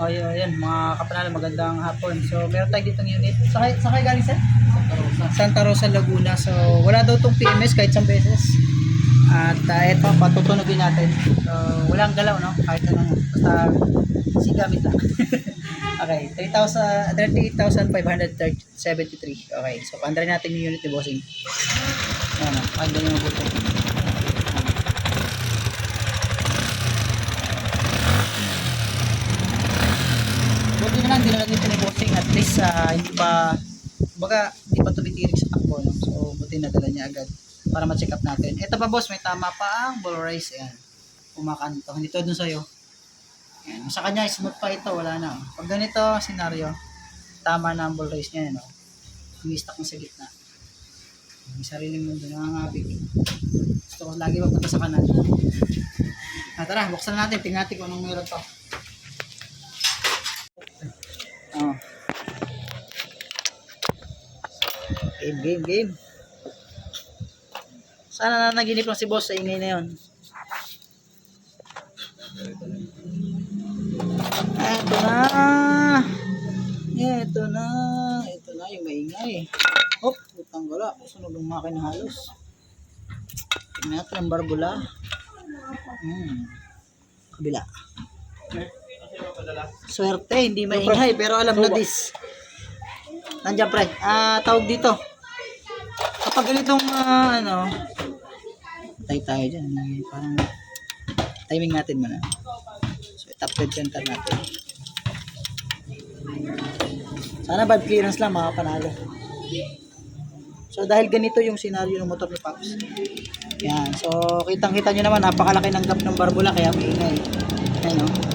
Oh, yun, yun, mga kapanalo, magandang hapon. So, meron tayo dito ng unit. Sakay, sakay galing sir? Santa Rosa. Santa Rosa, Laguna. So, wala daw tong PMS kahit isang beses. At uh, ito, patutunogin natin. So, walang galaw, no? Kahit anong, basta sigamit lang. okay, 3,000 38,573. Okay, so, pandarin natin yung unit ni Bossing. Ayan, oh, pandarin yung buto. Buti na lang, na natin pinibosing at least ah, hindi pa, baga, hindi pa tumitirik sa takbo. No? So, buti na dala niya agad para ma-check up natin. Ito pa boss, may tama pa ang ball race. Ayan. Kumakanto. Hindi to dun sa'yo. Ayan. Sa kanya, smooth pa ito. Wala na. Pag ganito, senaryo, tama na ang ball race niya. No? Umistak mo sa gitna. May sariling mundo. Nangangabig. Gusto ko lagi mapunta sa kanan. Ah, tara, buksan natin. Tingnan natin kung anong meron to. Oh. Game, game, game. Sana na naginip lang si boss sa ingay na yun. Eto na. Eto na. Eto na yung maingay. Hop, putang wala. Sunog ng makina halos. Tingnan natin ang barbula. Hmm. Kabila. Swerte, hindi maingay, pero alam na this. Nandiyan pre, ah, tawag dito. Kapag ganitong, ah, ano, tay tayo dyan. eh, Parang, timing natin muna. So, top dead center natin. Sana bad clearance lang, mga panalo. So, dahil ganito yung senaryo ng motor ni Pops. Yan. So, kitang-kita nyo naman, napakalaki ng gap ng barbula, kaya maingay. Ayan, oh.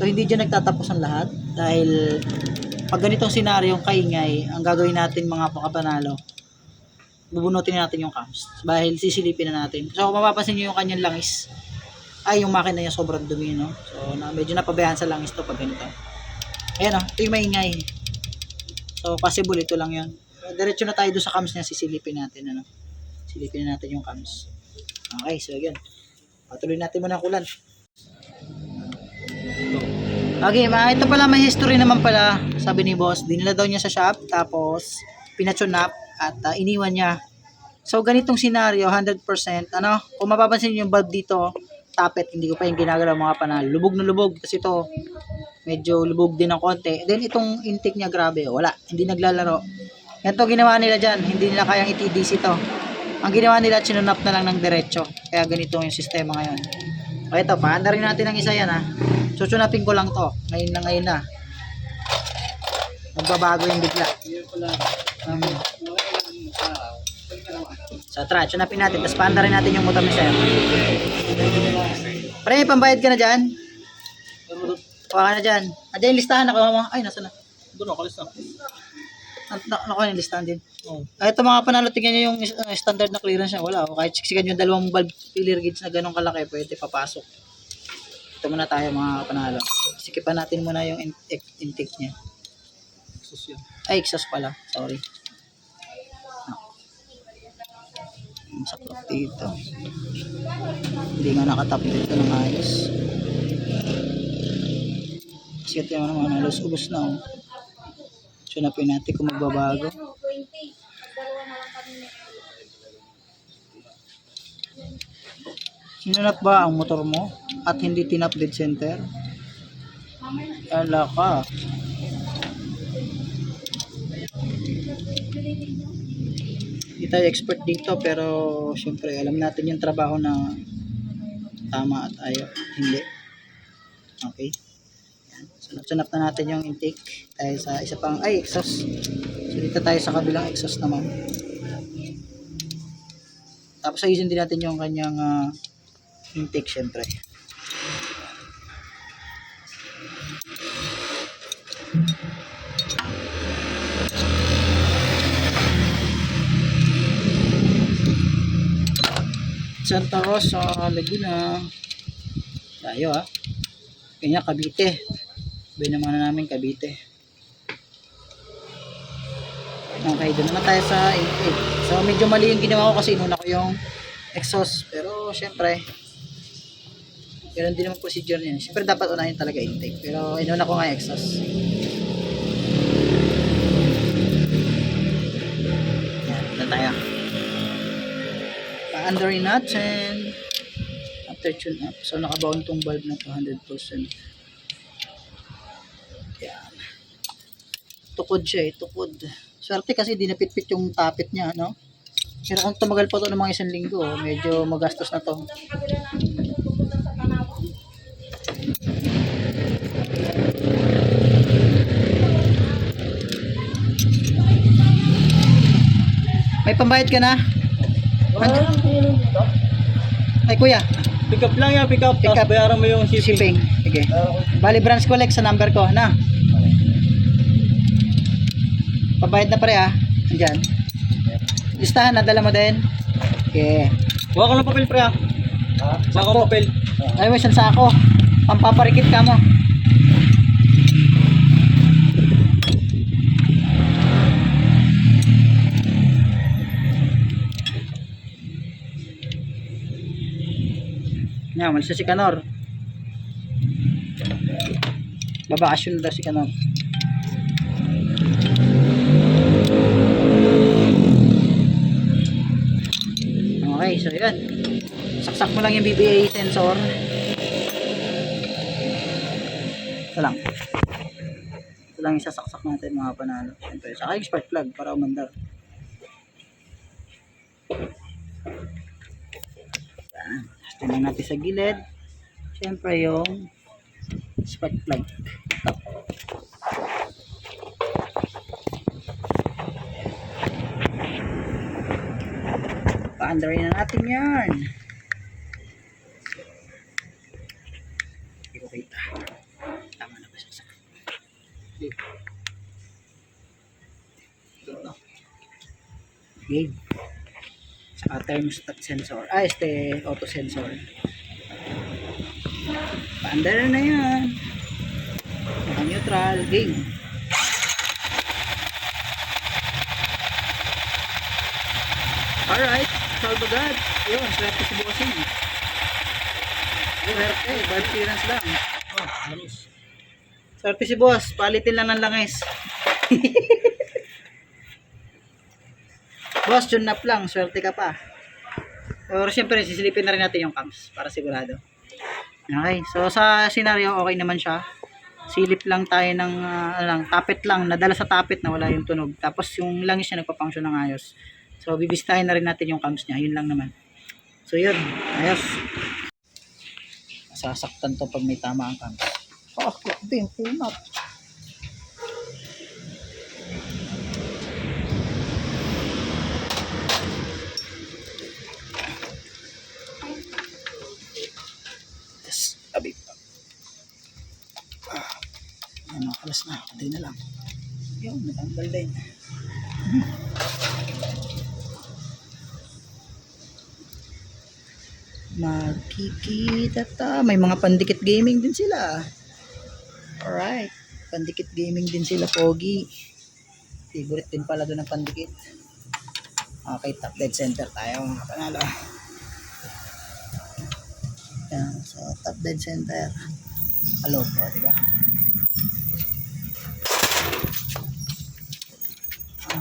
So hindi dyan nagtatapos ang lahat dahil pag ganitong senaryo yung kaingay, ang gagawin natin mga pakapanalo, bubunutin natin yung cams dahil sisilipin na natin. So kung mapapansin nyo yung kanyang langis, ay yung makina niya sobrang dumi, no? So na, medyo napabayaan sa langis to pag ganito. Ayan o, ito yung maingay. So possible ito lang yun. Diretso na tayo doon sa cams niya, sisilipin natin, ano? Silipin na natin yung cams. Okay, so yun. Patuloy natin muna kulan. Okay, ma, ito pala may history naman pala, sabi ni boss. Dinala daw niya sa shop, tapos pinatune up at ah, iniwan niya. So, ganitong senaryo, 100%, ano, kung mapapansin niyo yung bulb dito, tapet, hindi ko pa yung ginagalaw mga panal. Lubog na lubog, kasi ito, medyo lubog din ng konti. Then, itong intake niya, grabe, wala, hindi naglalaro. Yan to ginawa nila dyan, hindi nila kayang itidc to. Ang ginawa nila, chinunap na lang ng diretso. Kaya ganito yung sistema ngayon. O ito, paanda natin ang isa yan ha. Susunapin ko lang to. Ngayon na ngayon na. Magbabago yung bigla. Um, so tara, sunapin natin. Tapos paanda rin natin yung motor ni Sir. Pre, pambayad ka na dyan? Kuha ka na dyan. Andiyan yung listahan. Mo. Ay, nasa na? Doon ako lista. Na- na- Nakuha yung listahan din. Oh. Ito mga panalo, tingnan nyo yung uh, standard na clearance niya. Wala. O, kahit siksikan yung dalawang valve filler gauge na ganun kalaki, pwede papasok. Ito muna tayo mga panalo. Sikipan natin muna yung intake, intake niya. Sus yan. Ay, exhaust pala. Sorry. Ang saklap dito. Hindi nga nakatap dito ng ayos. Kasi ito yung naman, halos ubos na. Oh. Sunapin natin kung magbabago. Sinanap ba ang motor mo at hindi tinap dead center? Ala ka. Hindi expert dito pero syempre alam natin yung trabaho na tama at ayaw. Hindi. Okay. Sunod-sunod na natin yung intake tayo sa isa pang ay exhaust. So dito tayo sa kabilang exhaust naman. Tapos ayusin din natin yung kanyang ah, intake syempre. Santa Rosa, Laguna. Tayo ah. Kanya Cavite. Sabi naman na namin Cavite. Okay, doon naman tayo sa 88. So medyo mali yung ginawa ko kasi inuna ko yung exhaust. Pero syempre, Ganun din naman procedure niyan. Siyempre dapat unahin talaga intake. Pero inuna ko nga exhaust. Yan, na tayo. Pa-underin natin. After tune up. So nakabaon tong valve na 200%. Yan. Tukod siya eh, tukod. Swerte kasi di napitpit yung tapit niya, no? Pero kung tumagal pa to ng mga isang linggo, medyo magastos na to. May pambayad ka na? Ay kuya, Pick up lang yan, pick up. Pick Tapos up. bayaran mo yung shipping. shipping. Sige. Bali branch collect sa number ko, na. Pambayad na pare ah. Andyan. Listahan, nadala mo din. Okay. Huwag ko ng papel, pre, ah. Huwag ko ng papel. Ay, may isang sako. Pampaparikit ka mo. Yan, malis na si Kanor. Babakasyon daw si Kanor. Okay, so yan. Saksak mo lang yung BBA sensor. Ito lang. Ito lang yung sasaksak natin mga panalo. Siyempre, saka yung spark plug para umandar. Yan. Tingnan natin sa gilid. Siyempre yung spark plug. Ito. Pa-underin na natin yan. Hindi ko. Tama na ba siya sa. Game. Saka thermostat sensor. Ah, este auto sensor. Paandar na yan. Naka neutral. Game. Alright. Salvagad. Yun, swerte si Bossing. Swerte. Bad clearance lang. Oh, halos. Swerte si boss, palitin lang ng langis. boss, tune up lang, swerte ka pa. Pero siyempre, sisilipin na rin natin yung cams para sigurado. Okay, so sa scenario, okay naman siya. Silip lang tayo ng, ano lang, tapit lang, nadala sa tapit na wala yung tunog. Tapos yung langis niya nagpa-function ng ayos. So, bibistahin na rin natin yung cams niya, yun lang naman. So, yun, ayos. Sasaktan to pag may tama ang cams. Oh, grabe yung alas na. Hindi na lang. Yun, natanggal din. Magkikita ta. May mga pandikit gaming din sila. Alright. Pandikit gaming din sila, Pogi. Favorite din pala doon ng pandikit. Okay, top dead center tayo mga panalo. Yan, so top dead center. Hello po, di ba?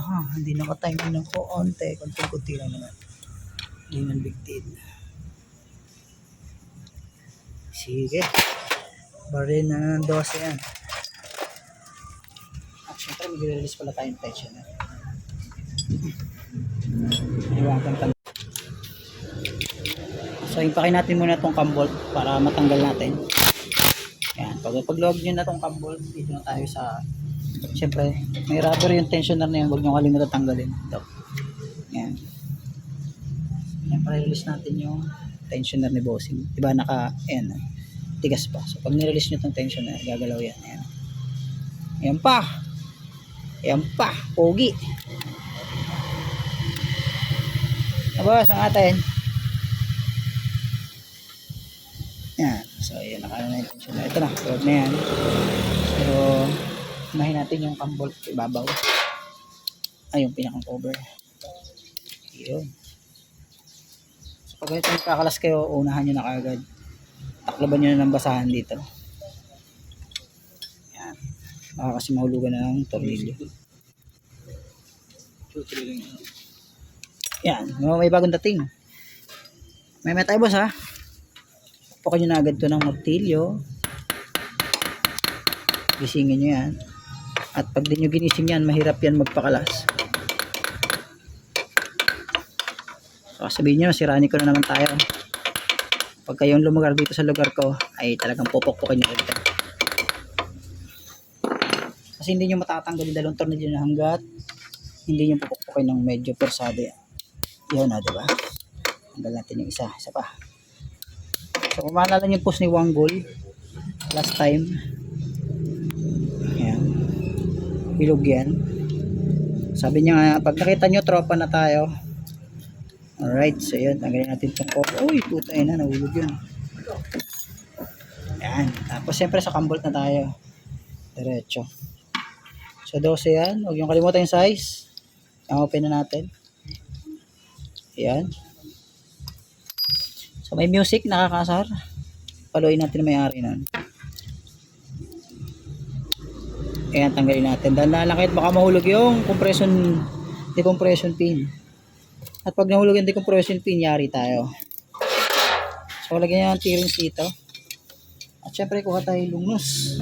Aha, hindi naka-time ng ko onte. Kunti-kunti lang naman. Hindi man big deal. Sige. Bari na ng 12 yan. At syempre, mag-release pala tayong tensioner. Iwakan pa. So, impakin natin muna itong cam-bolt para matanggal natin. Yan. Pag pag-log nyo na itong cam-bolt, dito na tayo sa Siyempre, may rubber yung tensioner na yan. Huwag nyo kalimutan tanggalin. Ito. Yan. Siyempre, release natin yung tensioner ni bossing. Diba naka, ayan, tigas pa. So, pag nirelease nyo itong tensioner, gagalaw yan. Ayan. Ayan pa. Ayan pa. Pogi. Abas ang atin. Yan. So, ayan. Naka na yung tensioner. Ito na. Huwag na yan. Pero, unahin natin yung cam bolt ibabaw. Ay, yung pinakang cover. Yun. So, pag ito nakakalas kayo, unahan nyo na kagad. taklaban nyo na ng basahan dito. Yan. Baka kasi mahulugan na ng tornilyo. Yan. May bagong dating. May may tayo boss ha. Pukan nyo na agad to ng martilyo. Gisingin nyo yan. At pag di nyo ginising yan, mahirap yan magpakalas. So sabihin nyo, sirani ko na naman tayo. Pag kayong lumagar dito sa lugar ko, ay talagang pupukpukin nyo ito. Kasi hindi nyo matatanggal yung dalawang tornilyo na hanggat hindi nyo pupukpukin ng medyo persado yan. Yun na, di ba? Tanggal natin yung isa. Isa pa. So kung maalala nyo yung post ni Wanggol last time, Bilog yan. Sabi niya nga, pag nakita nyo, tropa na tayo. Alright, so yun. Tanggalin natin itong cover. Uy, puta na, nahulog yun. Ayan. Tapos siyempre sa cambolt na tayo. Diretso. So 12 yan. Huwag yung kalimutan yung size. Ang open na natin. Ayan. So may music, nakakasar. Paluin natin na may-ari nun. Ayan, tanggalin natin. Dahan-dahan lang kahit baka mahulog yung compression, decompression pin. At pag nahulog yung decompression pin, yari tayo. So, lagyan nyo ang T-rings dito. At syempre, kuha tayo lungnos.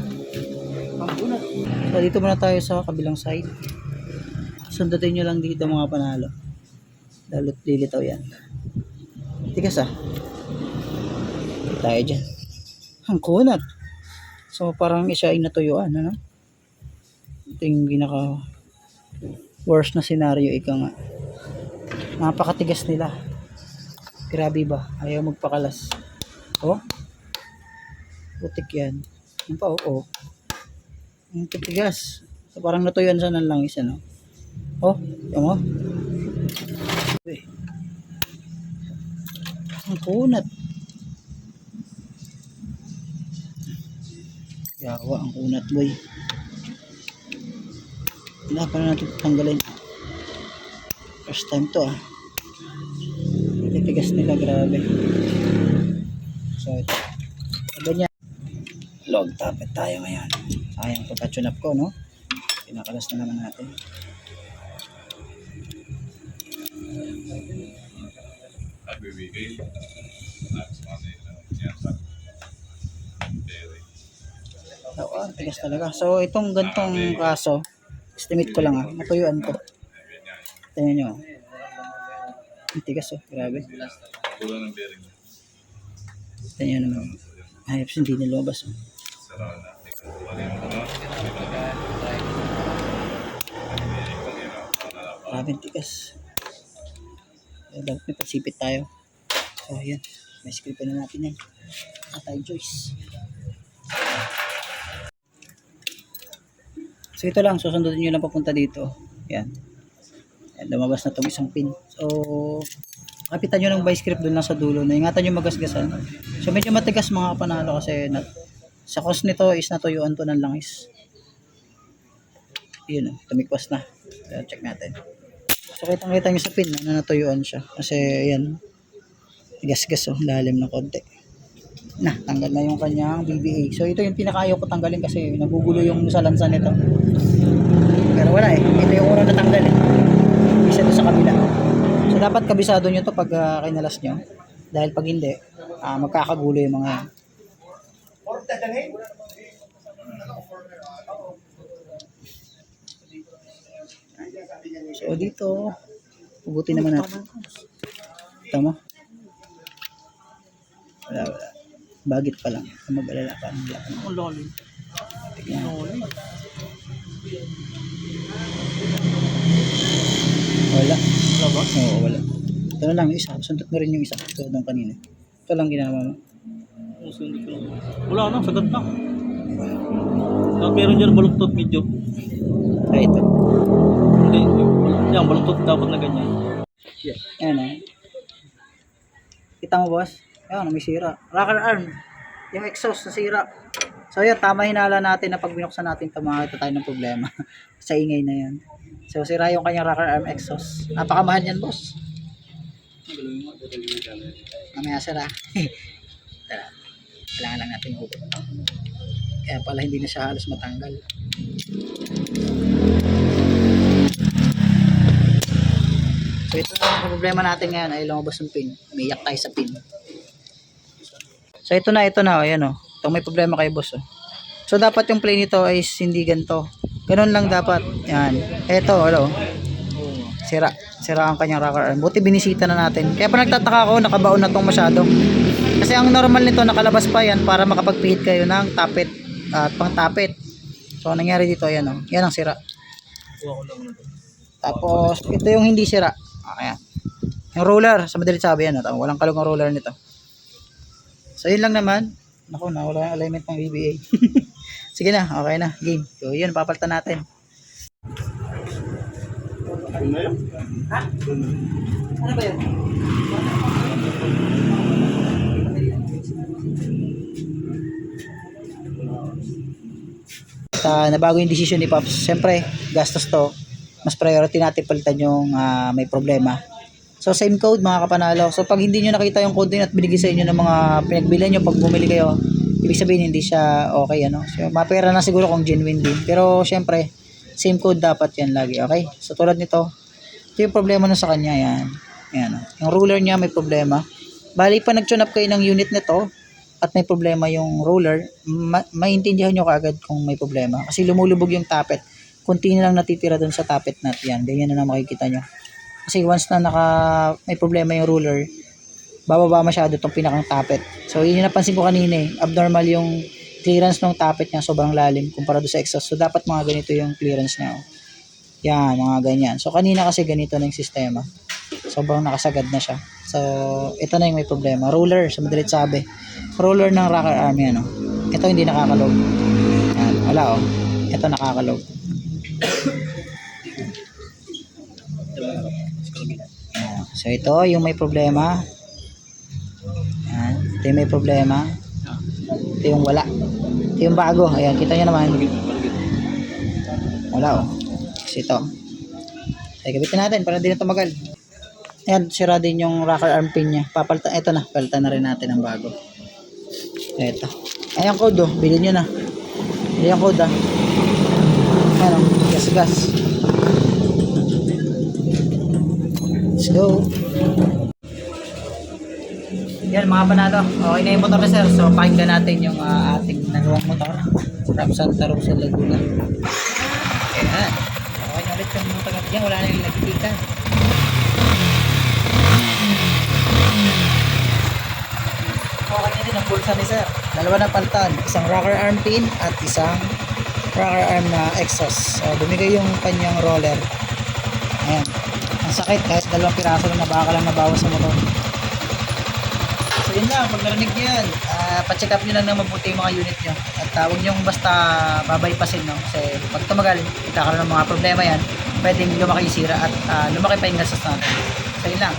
Pangkunat. So, dito muna tayo sa kabilang side. Sundutin nyo lang dito mga panalo. Dalot lilitaw yan. Tigas ah. Tayo dyan. Ang kunat. So, parang isa ay natuyuan, ano? Ito yung pinaka worst na scenario ika nga. Napakatigas nila. Grabe ba? Ayaw magpakalas. Oh? Putik yan. Yun pa? Oo oh, ang titigas. So, parang natuyuan sa ng langis ano? Oh yung Uy. ang kunat yawa ang kunat boy na natin tanggalin. First time to ah. Titigas nila grabe. So ito. Sabi niya log tapet tayo ngayon. Sayang pagka-tune up ko no? Pinakalas na naman natin. Oo, ah, tigas talaga. So, itong gantong kaso, estimate ko lang ah, matuyuan ko. Tingnan nyo. Ang tigas oh, grabe. Tingnan nyo naman. Ayos, hindi nilabas oh. Grabe ang tigas. Dapat may pagsipit tayo. So, ayan. May script na natin yan. Atay Joyce. So ito lang, susundutin nyo lang papunta dito. Yan. Yan, lumabas na itong isang pin. So, kapitan nyo ng vice grip doon lang sa dulo. Na ingatan nyo magasgasan. So medyo matigas mga panalo kasi na, sa cost nito is natuyuan to ng langis. Yun, oh, tumikwas na. So, check natin. So kitang kita nyo sa pin na natuyuan siya. Kasi yan, tigas-gas oh, lalim ng konti na tanggal na yung kanyang BBA. So ito yung pinakaayaw ko tanggalin kasi nagugulo yung salansan nito. Wala eh. Ito yung unang natanggal eh. Isa doon sa kabila. So dapat kabisado nyo to pag uh, kinalas nyo. Dahil pag hindi, ah, magkakagulo yung mga yan. So dito, pugutin naman natin. Tama? Wala, wala. Bagit pa lang. Mag-alala pa. Wala pa. Ang lalim. Wala. Wala ba? Oo, wala. Ito na lang isa. Sundot mo rin yung isa. Ito nung kanina. Ito lang ginawa mo. Sundi ko lang. Wala na, sagat na. Tapos meron dyan baluktot medyo. Ay, ito. Hindi, yan, baluktot dapat na ganyan. Ayan eh. Kita mo boss? Ayan, may sira. Rocker arm. Yung exhaust nasira. So yun, tama hinala natin na pag binuksan natin ito, makakita tayo ng problema. sa ingay na yan. So sira yung kanyang rocker arm exhaust. Napakamahal yan boss. Mamaya sira. Tara. Kailangan lang natin hugot. Kaya pala hindi na siya halos matanggal. So ito na problema natin ngayon ay lumabas ng pin. Umiyak tayo sa pin. So ito na, ito na. Ayan o. Itong may problema kay boss. Oh. So dapat yung play nito ay hindi ganito. Ganun lang dapat. Yan. Ito, hello. Sira. Sira ang kanyang rocker arm. Buti binisita na natin. Kaya pa nagtataka ako, nakabaon na tong masyado. Kasi ang normal nito, nakalabas pa yan para makapagpihit kayo ng tapet at pang tapet. So, ang nangyari dito, ayan o. Yan ang sira. Tapos, ito yung hindi sira. Okay. Yung roller, sa madalit sabi yan. Ito, walang kalong ang roller nito. So, yun lang naman. Naku, nawala yung alignment ng BBA. Sige na, okay na. Game. So, yun, papalitan natin. Ha? Ano ba yun? Sa nabago yung decision ni Pops, siyempre, gastos to. Mas priority natin palitan yung ah, may problema. So, same code mga kapanalo. So, pag hindi nyo nakita yung code din at binigay sa inyo ng mga pinagbilan nyo pag bumili kayo, ibig sabihin hindi siya okay, ano. So, mapera na siguro kung genuine din. Pero, syempre, same code dapat yan lagi, okay? So, tulad nito, ito yung problema na sa kanya, yan. Yan, oh. Yung ruler niya may problema. Bali pa nag-tune up kayo ng unit nito at may problema yung roller, ma- maintindihan nyo kaagad kung may problema. Kasi lumulubog yung tapet. Kunti na lang natitira dun sa tapet nut yan. Ganyan na lang makikita nyo. Kasi once na naka, may problema yung ruler, bababa masyado itong pinakang tapet. So, yun yung napansin ko kanina eh. Abnormal yung clearance ng tapet niya. Sobrang lalim kumpara doon sa exhaust. So, dapat mga ganito yung clearance niya. Oh. Yan, mga ganyan. So, kanina kasi ganito na yung sistema. Sobrang nakasagad na siya. So, ito na yung may problema. Roller, sa madalit sabi. Roller ng rocker arm yan. Oh. Ito hindi nakakalog. Yan, wala oh. Ito nakakalog. Yan. So, ito yung may problema. Yan. Ito yung may problema. Ito yung wala. Ito yung bago. Ayan, kita nyo naman. Wala oh. Kasi ito. Ay, gabitin natin para hindi na tumagal. Ayan, sira din yung rocker arm pin niya. Papalitan, ito na, palitan na rin natin ang bago. Ito. Ayan code oh, bilhin nyo na. Ayan code ah. Ayan oh, gas Let's go. Yan mga panalo. Okay na yung motor na sir. So pakinggan natin yung ah, ating nagawang motor from Santa Rosa, Laguna. Ayan. Okay na ulit yung motor natin. Wala na yung nagtitika. Okay na din ang pulsa ni sir. Dalawa na palitan. Isang rocker arm pin at isang rocker arm na exhaust. So, bumigay yung kanyang roller. Ayan. Ang sakit kahit dalawang piraso na nabaka lang nabawas sa motor. So yun lang, pag narinig nyo yan, ah, pa-check up nyo lang ng mabuti yung mga unit nyo. At uh, huwag nyo basta babaypasin, no? Kasi pag tumagal, ikakaroon ng mga problema yan, pwedeng lumaki sira at ah, lumaki pa yung gastos natin. So yun lang.